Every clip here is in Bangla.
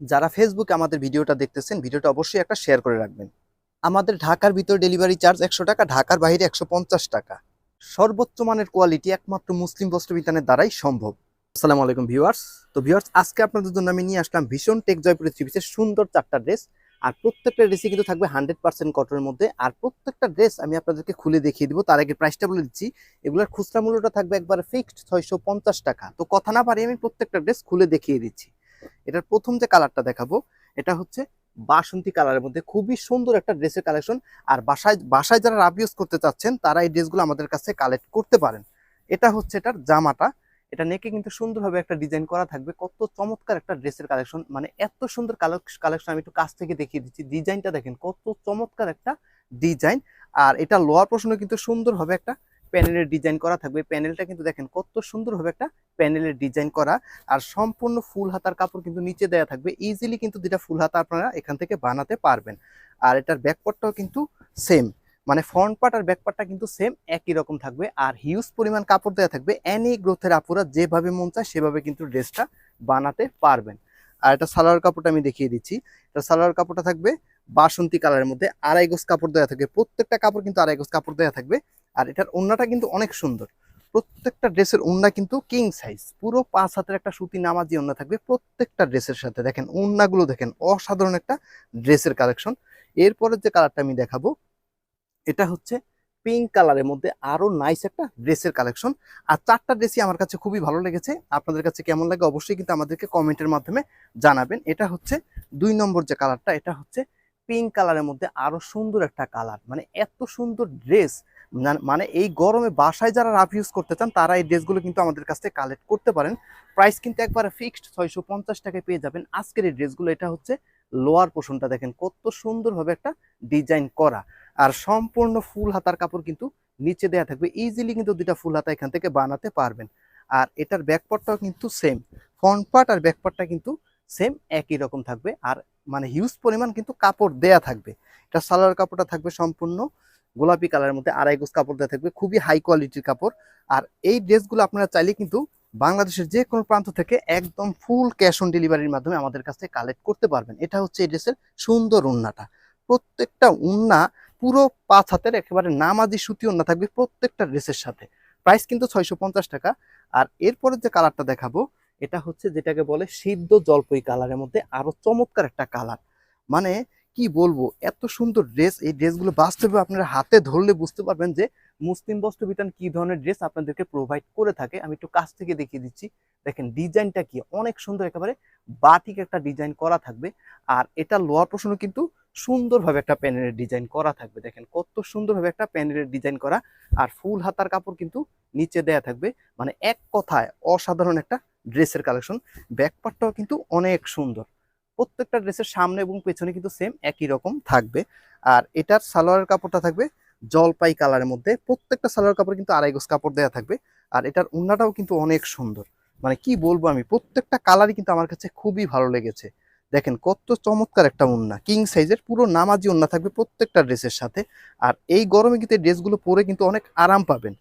যারা ফেসবুকে আমাদের ভিডিওটা দেখতেছেন, ভিডিওটা অবশ্যই একটা শেয়ার করে রাখবেন। আমাদের ঢাকার ভিতর ডেলিভারি চার্জ একশো টাকা, ঢাকার বাইরে একশো পঞ্চাশ টাকা। সর্বোচ্চ মানের কোয়ালিটি একমাত্র মুসলিম বস্ত্র বিতানের দ্বারাই সম্ভব। আসসালামু আলাইকুম ভিউয়ার্স তো ভিউয়ার্স আজকে আপনাদের জন্য আমি নিয়ে আসলাম ভীষণ টেক জয়পুরের থ্রি পিসের সুন্দর চারটা ড্রেস আর প্রত্যেকটা ড্রেসই কিন্তু থাকবে হান্ড্রেড পার্সেন্ট কটনের মধ্যে। আর প্রত্যেকটা ড্রেস আমি আপনাদেরকে খুলে দেখিয়ে দিব। তার আগে প্রাইসটা বলে দিচ্ছি। এগুলোর খুচরা মূল্যটা থাকবে একবার ফিক্সড ছয়শো পঞ্চাশ টাকা। তো কথা না পারি আমি প্রত্যেকটা ড্রেস খুলে দেখিয়ে দিচ্ছি। এটার প্রথম যে কালারটা দেখাবো, এটা হচ্ছে বাসন্তী কালারের মধ্যে খুবই সুন্দর একটা ড্রেসের কালেকশন আর বাসায় বাসায় যারা রাব ইউজ করতে চাচ্ছেন, তারা এই ড্রেসগুলো আমাদের কাছে কালেক্ট করতে পারেন। এটা হচ্ছে এটার জামাটা। এটা নেকে কিন্তু সুন্দরভাবে একটা ডিজাইন করা থাকবে। কত চমৎকার একটা ড্রেসের কালেকশন মানে এত সুন্দর কালেকশন আমি একটু কাছ থেকে দেখিয়ে দিচ্ছি। ডিজাইনটা দেখেন, কত চমৎকার একটা ডিজাইন আর এটা লোয়ার প্রশ্ন কিন্তু সুন্দরভাবে একটা প্যানেলের ডিজাইন করা থাকবে। প্যানেলটা কিন্তু দেখেন কত সুন্দরভাবে একটা প্যানেলের ডিজাইন করা। আর সম্পূর্ণ ফুল হাতার কাপড় কিন্তু নিচে দেওয়া থাকবে। ইজিলি কিন্তু যেটা ফুল হাতা আপনারা এখান থেকে বানাতে পারবেন। আর এটার ব্যাকপার্টটাও কিন্তু সেম মানে ফ্রন্ট পার্ট আর ব্যাক পার্টটা কিন্তু সেম একই রকম থাকবে। আর হিউজ পরিমাণ কাপড় দেওয়া থাকবে। অ্যানি গ্রোথের আপুরা যেভাবে মন চায় সেভাবে কিন্তু ড্রেসটা বানাতে পারবেন। আর এটা সালোয়ার কাপড়টা আমি দেখিয়ে দিচ্ছি। এটা সালোয়ার কাপড়টা থাকবে বাসন্তী কালারের মধ্যে। আড়াই গোজ কাপড় দেওয়া থাকবে। প্রত্যেকটা কাপড় কিন্তু আড়াই গোজ কাপড় দেওয়া থাকবে। আর এটার ওন্নাটা কিন্তু অনেক সুন্দর। প্রত্যেকটা ড্রেসের ওন্না কিন্তু কিং সাইজ পুরো পাঁচ হাতের একটা সুতি নামাজি ওন্না থাকবে প্রত্যেকটা ড্রেসের সাথে। দেখেন ওন্নাগুলো দেখেন, অসাধারণ একটা ড্রেসের কালেকশন এরপরের যে কালারটা আমি দেখাবো, এটা হচ্ছে পিঙ্ক কালারের মধ্যে আরও নাইস একটা ড্রেসের কালেকশন আর চারটা ড্রেসই আমার কাছে খুবই ভালো লেগেছে। আপনাদের কাছে কেমন লাগে অবশ্যই কিন্তু আমাদেরকে কমেন্টের মাধ্যমে জানাবেন। এটা হচ্ছে দুই নম্বর যে কালারটা এটা হচ্ছে পিঙ্ক কালারের মধ্যে আরও সুন্দর একটা কালার মানে এত সুন্দর ড্রেস মানে এই গরমে বাসায় যারা রাফ ইউজ করতে চান, তারা এই ড্রেসগুলো কিন্তু আমাদের কাছ থেকে কালেক্ট করতে পারেন। প্রাইস কিন্তু একবারে ফিক্সড ছয়শো পঞ্চাশ টাকায় পেয়ে যাবেন। আজকের এই ড্রেসগুলো এটা হচ্ছে লোয়ার পোর্শনটা দেখেন কত সুন্দরভাবে একটা ডিজাইন করা। আর সম্পূর্ণ ফুল হাতার কাপড় কিন্তু নিচে দেওয়া থাকবে। ইজিলি কিন্তু দুইটা ফুল হাতা এখান থেকে বানাতে পারবেন। আর এটার ব্যাকপার্টটাও কিন্তু সেম ফ্রন্ট পার্ট আর ব্যাকপার্টটা কিন্তু সেম একই রকম থাকবে। আর মানে হিউজ পরিমাণ কিন্তু কাপড় দেয়া থাকবে। এটা সালোয়ার কাপড়টা থাকবে সম্পূর্ণ গোলাপি কালারের মধ্যে আড়াই গোজ কাপড় দেওয়া থাকবে, খুবই হাই কোয়ালিটির কাপড়। আর এই ড্রেসগুলো আপনারা চাইলে কিন্তু বাংলাদেশের যে কোনো প্রান্ত থেকে একদম ফুল ক্যাশ অন ডেলিভারির মাধ্যমে আমাদের কাছ কালেক্ট করতে পারবেন। এটা হচ্ছে এই ড্রেসের সুন্দর উন্নাটা প্রত্যেকটা উন্না পুরো পাঁচ হাতের, একেবারে নামাজি সুতি উন্না থাকবে প্রত্যেকটা ড্রেসের সাথে। প্রাইস কিন্তু ছয়শো পঞ্চাশ টাকা। আর এরপরে যে কালারটা দেখাবো, এটা হচ্ছে যেটাকে বলে সিদ্ধ জলপই কালারের মধ্যে আরও চমৎকার একটা কালার মানে কি বলব? এত সুন্দর ড্রেস এই ড্রেসগুলো বাস্তবে আপনারা হাতে ধরলে বুঝতে পারবেন যে মুসলিম বস্ত্র বিতান কি ধরনের ড্রেস আপনাদেরকে প্রোভাইড করে থাকে। আমি একটু কাছ থেকে দেখিয়ে দিচ্ছি। দেখেন ডিজাইনটা কি? অনেক সুন্দর একেবারে বাটিক একটা ডিজাইন করা থাকবে। আর এটা লোয়ার প্রশ্ন কিন্তু সুন্দরভাবে একটা প্যানেলের ডিজাইন করা থাকবে। দেখেন কত সুন্দরভাবে একটা প্যানেলের ডিজাইন করা। আর ফুল হাতার কাপড় কিন্তু নিচে দেয়া থাকবে। মানে এক কথায় অসাধারণ একটা ড্রেসের কালেকশন ব্যাকপার্টটাও কিন্তু অনেক সুন্দর। প্রত্যেকটা ড্রেসের সামনে এবং পেছনে কিন্তু সেম একই রকম থাকবে। আর এটার সালোয়ারের কাপড়টা থাকবে জলপাই কালারের মধ্যে। প্রত্যেকটা সালোয়ার কাপড় কিন্তু আড়াই গোজ কাপড় দেওয়া থাকবে। আর এটার উন্নাটাও কিন্তু অনেক সুন্দর। মানে কি বলব আমি, প্রত্যেকটা কালারই কিন্তু আমার কাছে খুবই ভালো লেগেছে। দেখেন কত চমৎকার একটা উন্না কিং সাইজের পুরো নামাজি উন্না থাকবে প্রত্যেকটা ড্রেসের সাথে। আর এই গরমে কিন্তু এই ড্রেসগুলো পরে কিন্তু অনেক আরাম পাবেন।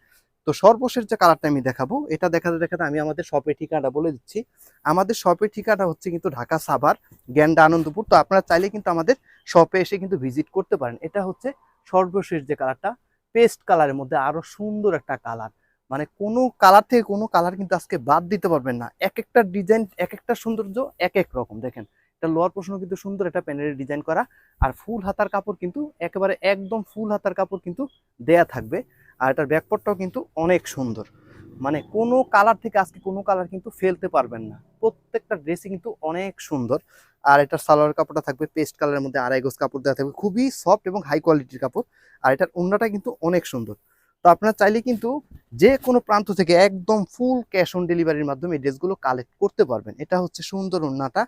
তো সর্বশেষ যে কালারটা আমি দেখাবো, এটা দেখাতে দেখাতে আমি আমাদের শপের ঠিকানাটা বলে দিচ্ছি। আমাদের শপের ঠিকানা হচ্ছে কিন্তু ঢাকা সাভার, গ্যান্ডা আনন্দপুর। তো আপনারা চাইলে কিন্তু আমাদের শপে এসে কিন্তু ভিজিট করতে পারেন। এটা হচ্ছে সর্বশেষ যে কালারটা পেস্ট কালারের মধ্যে আরও সুন্দর একটা কালার মানে কোনো কালার থেকে কোনো কালার কিন্তু আজকে বাদ দিতে পারবেন না। এক একটা ডিজাইন এক একটা সৌন্দর্য এক এক রকম। দেখেন, এটা লোয়ার প্রশ্ন কিন্তু সুন্দর একটা প্যানেলের ডিজাইন করা। আর ফুল হাতার কাপড় কিন্তু একেবারে একদম ফুল হাতার কাপড় কিন্তু দেয়া থাকবে। আর এটার ব্যাকপটটাও কিন্তু অনেক সুন্দর। মানে কোনো কালার থেকে আজকে কোনো কালার কিন্তু ফেলতে পারবেন না। প্রত্যেকটা ড্রেসই কিন্তু অনেক সুন্দর। আর এটার সালোয়ার কাপড়টা থাকবে পেস্ট কালারের মধ্যে, আড়াই গোজ কাপড় দেওয়া থাকবে। খুবই সফট এবং হাই কোয়ালিটির কাপড়। আর এটার অন্যটা কিন্তু অনেক সুন্দর। তো আপনারা চাইলে কিন্তু যে কোনো প্রান্ত থেকে একদম ফুল ক্যাশ অন ডেলিভারির মাধ্যমে এই ড্রেসগুলো কালেক্ট করতে পারবেন। এটা হচ্ছে সুন্দর ওন্নাটা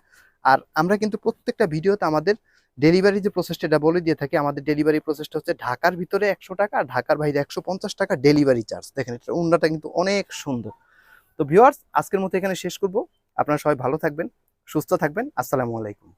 আর আমরা কিন্তু প্রত্যেকটা ভিডিওতে আমাদের ডেলিভারি যে প্রসেসটা এটা বলে দিয়ে থাকে, আমাদের ডেলিভারি প্রসেসটা হচ্ছে ঢাকার ভিতরে একশো টাকা আর ঢাকার বাইরে একশো পঞ্চাশ টাকা ডেলিভারি চার্জ দেখেন এটা উন্নাটা কিন্তু অনেক সুন্দর। তো ভিউয়ার্স আজকের মতো এখানে শেষ করব। আপনারা সবাই ভালো থাকবেন, সুস্থ থাকবেন। আসসালামু আলাইকুম।